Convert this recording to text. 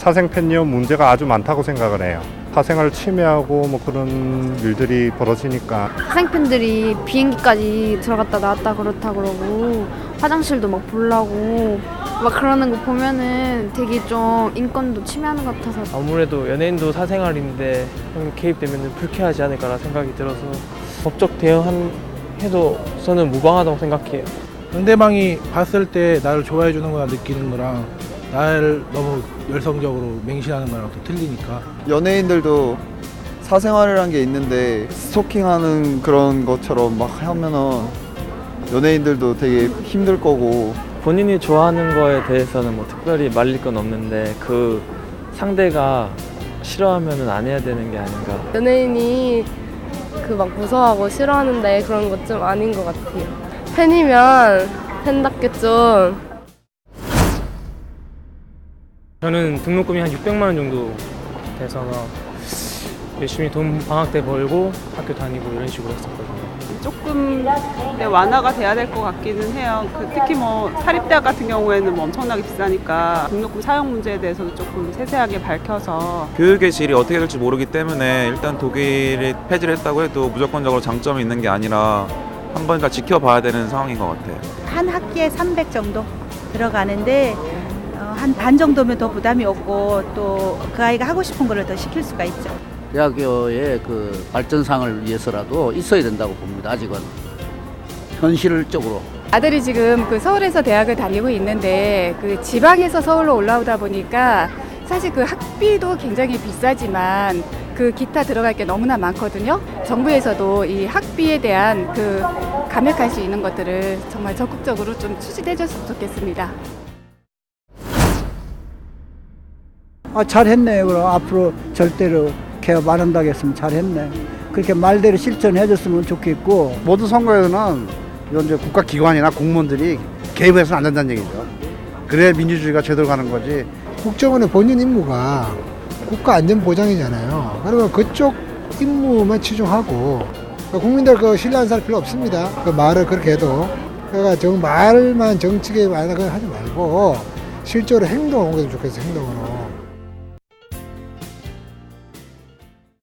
사생 팬리엄 문제가 아주 많다고 생각을 해요. 사생활을 침해하고 뭐 그런 일들이 벌어지니까 학생팬들이 비행기까지 들어갔다 나왔다 그렇다 그러고 화장실도 막 보려고 막 그러는 거 보면은 되게 좀 인권도 침해하는 것 같아서 아무래도 연예인도 사생활인데 좀 개입되면 불쾌하지 않을까라 생각이 들어서 법적 대응 해도 저는 무방하다고 생각해요. 상대방이 봤을 때 나를 좋아해 주는 거나 느끼는 거랑 나를 너무 열성적으로 맹신하는 거랑 또 틀리니까 연예인들도 사생활이란 게 있는데 스토킹하는 그런 것처럼 막 하면은 연예인들도 되게 힘들 거고 본인이 좋아하는 거에 대해서는 뭐 특별히 말릴 건 없는데 그 상대가 싫어하면은 안 해야 되는 게 아닌가. 연예인이 그 막 무서워하고 싫어하는데 그런 것 좀 아닌 것 같아요. 팬이면 팬답게 좀 저는 등록금이 한 600만 원 정도 돼서 열심히 돈 방학 때 벌고 학교 다니고 이런 식으로 했었거든요. 조금 네, 완화가 돼야 될 것 같기는 해요. 그 특히 뭐 사립대학 같은 경우에는 뭐 엄청나게 비싸니까 등록금 사용 문제에 대해서도 조금 세세하게 밝혀서 교육의 질이 어떻게 될지 모르기 때문에 일단 독일이 폐지를 했다고 해도 무조건적으로 장점이 있는 게 아니라 한 번까 지켜봐야 되는 상황인 것 같아요. 한 학기에 300 정도 들어가는데 어, 한반 정도면 더 부담이 없고 또 그 아이가 하고 싶은 거를 더 시킬 수가 있죠. 대학교의 그 발전상을 위해서라도 있어야 된다고 봅니다. 아직은 현실적으로. 아들이 지금 그 서울에서 대학을 다니고 있는데 그 지방에서 서울로 올라오다 보니까 사실 그 학비도 굉장히 비싸지만 그 기타 들어갈 게 너무나 많거든요. 정부에서도 이 학비에 대한 그 감액할 수 있는 것들을 정말 적극적으로 좀 추진해 줬으면 좋겠습니다. 아, 잘했네. 그럼 앞으로 절대로 개업 안 한다고 했으면 잘했네. 그렇게 말대로 실천해 줬으면 좋겠고. 모든 선거에는 이런 이제 국가기관이나 공무원들이 개입해서는 안 된다는 얘기죠. 그래야 민주주의가 제대로 가는 거지. 국정원의 본인 임무가 국가 안전 보장이잖아요. 그러면 그쪽 임무만 치중하고 국민들 그 신뢰하는 사람 필요 없습니다. 그 말을 그렇게 해도 그러니까 정 말만 정치계 많이 하지 말고 실제로 행동을 옮겨도 좋겠어 행동으로.